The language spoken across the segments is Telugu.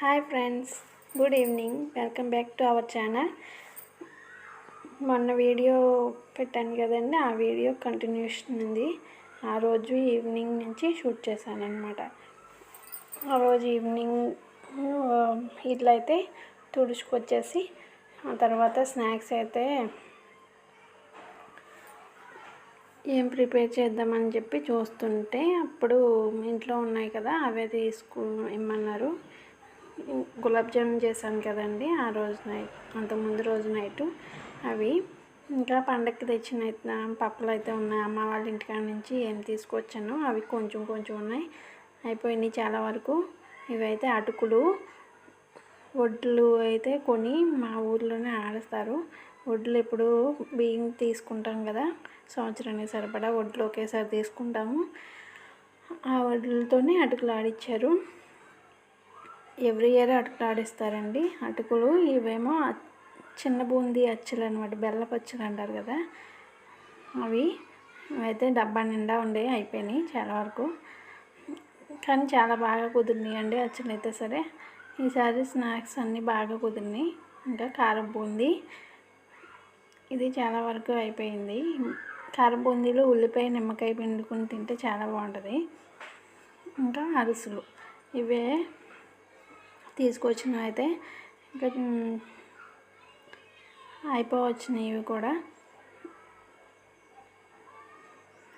Hi friends good evening welcome back to our channel మొన్న వీడియో పెట్టాను కదండి ఆ వీడియో కంటిన్యూషన్ ఉంది. ఆ రోజు ఈవినింగ్ నుంచి షూట్ చేశాను అనమాట ఆ రోజు ఈవినింగ్ um, ఇట్లా అయితే తుడుచుకొచ్చేసి ఆ తర్వాత స్నాక్స్ అయితే ఏం ప్రిపేర్ చేద్దామని చెప్పి చూస్తుంటే అప్పుడు ఇంట్లో ఉన్నాయి కదా అవే తీసుకు ఇమ్మన్నారు. గులాబ్ జామున్ చేశాను కదండి ఆ రోజు నైట్ అంతకుముందు రోజు నైటు. అవి ఇంకా పండగకి తెచ్చిన పప్పులు అయితే ఉన్నాయి. అమ్మ వాళ్ళ ఇంటికాడ నుంచి ఏం తీసుకొచ్చాను అవి కొంచెం కొంచెం ఉన్నాయి. అయిపోయినాయి చాలా వరకు. ఇవైతే అటుకులు వడ్లు అయితే కొని మా ఊర్లోనే ఆడస్తారు. వడ్లు ఇప్పుడు బియ్యం తీసుకుంటాం కదా సంవత్సరానికి సరిపడా వడ్లు ఒకేసారి తీసుకుంటాము. ఆ వడ్లతోనే అటుకులు ఆడిచ్చారు. ఎవ్రీ ఇయర్ అటుకులాడిస్తారండి అటుకులు ఇవేమో చిన్న బూందీ అచ్చులు అనమాట బెల్లపు అచ్చులు అంటారు కదా. అవి అయితే డబ్బా నిండా ఉండే అయిపోయినాయి చాలా వరకు. కానీ చాలా బాగా కుదిరినాయి అండి అచ్చులు అయితే సరే. ఈసారి స్నాక్స్ అన్నీ బాగా కుదిరినాయి. ఇంకా కారం బూందీ. ఇది చాలా వరకు అయిపోయింది. కారం బూందీలో ఉల్లిపాయ నిమ్మకాయ పిండుకుని తింటే చాలా బాగుంటుంది. ఇంకా అరిసెలు. ఇవే తీసుకొచ్చినవి అయితే ఇంకా అయిపోవచ్చినాయి ఇవి కూడా.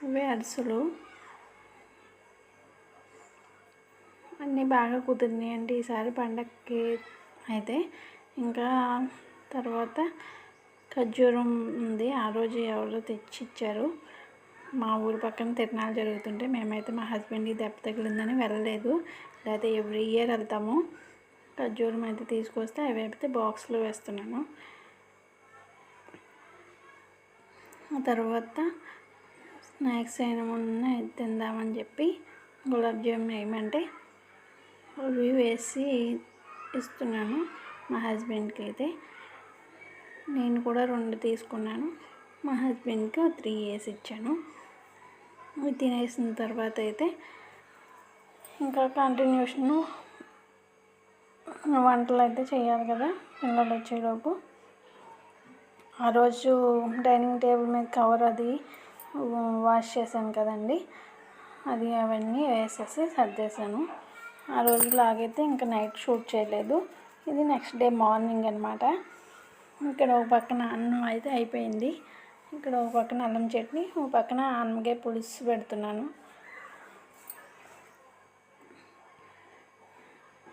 ఇవే అరిసెలు. అన్నీ బాగా కుదిరినాయండి ఈసారి పండగకి అయితే. ఇంకా తర్వాత ఖర్జూరం ఉంది ఆ రోజు ఎవరో తెచ్చి ఇచ్చారు మా ఊరు పక్కన తిరణాలు జరుగుతుంటే మేమైతే మా హస్బెండ్కి దెబ్బ తగిలిందని వెళ్ళలేదు. లేకపోతే ఎవ్రీ ఇయర్ వెళ్తాము. ఖర్జూరం అయితే తీసుకొస్తే అవి అయితే బాక్స్లో వేస్తున్నాను. ఆ తర్వాత స్నాక్స్ అయినా మొన్న తిందామని చెప్పి గులాబ్ జామున్ వేయమంటే అవి వేసి ఇస్తున్నాను మా హస్బెండ్కి అయితే. నేను కూడా రెండు తీసుకున్నాను. మా హస్బెండ్కి త్రీ ఇయర్స్ ఇచ్చాను. తినేసిన తర్వాత అయితే ఇంకా కంటిన్యూషను వంటలు అయితే చేయాలి కదా పిల్లలు వచ్చేలోపు. ఆ రోజు డైనింగ్ టేబుల్ మీద కవర్ అది వాష్ చేశాను కదండి. అది అవన్నీ వేసేసి సర్దేశాను ఆ రోజు లాగైతే ఇంకా నైట్ షూట్ చేయలేదు. ఇది నెక్స్ట్ డే మార్నింగ్ అనమాట ఇక్కడ ఒక పక్కన అన్నం అయితే అయిపోయింది. ఇక్కడ ఒక పక్కన అల్లం చట్నీ ఒక పక్కన ఆనమకాయ పులుసు పెడుతున్నాను.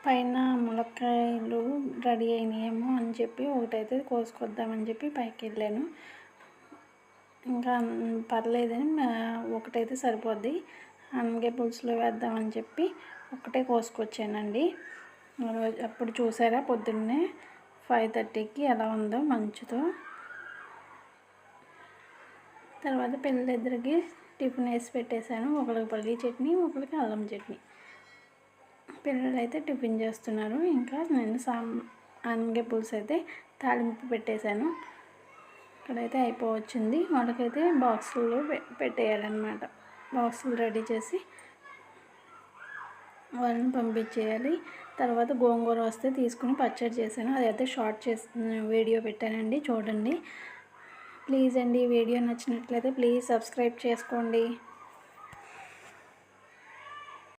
పైన ములక్కాయలు రెడీ అయినాయేమో అని చెప్పి ఒకటైతే కోసుకొద్దామని చెప్పి పైకి వెళ్ళాను. ఇంకా పర్లేదని ఒకటైతే సరిపోద్ది. ఆనమకాయ పులుసులో వేద్దామని చెప్పి ఒకటే కోసుకొచ్చానండి. అప్పుడు చూసారా పొద్దున్నే ఫైవ్ థర్టీకి ఎలా ఉందో మంచుతో. తర్వాత పిల్లలిద్దరికి టిఫిన్ వేసి పెట్టేశాను. ఒకరికి పల్లి చట్నీ ఒకరికి అల్లం చట్నీ. పిల్లలు అయితే టిఫిన్ చేస్తున్నారు. ఇంకా నేను సాం అనగే పులుసు అయితే తాలింపు పెట్టేశాను. ఇక్కడైతే అయిపోవచ్చింది. వాళ్ళకైతే బాక్సుల్లో పెట్టేయాలన్నమాట. బాక్సులు రెడీ చేసి వాళ్ళని పంపించేయాలి. తర్వాత గోంగూర వస్తే తీసుకుని పచ్చడి చేశాను. అదైతే షార్ట్ చేసి వీడియో పెట్టానండి. చూడండి. ప్లీజ్ అండి వీడియో నచ్చినట్లయితే ప్లీజ్ సబ్స్క్రైబ్ చేసుకోండి.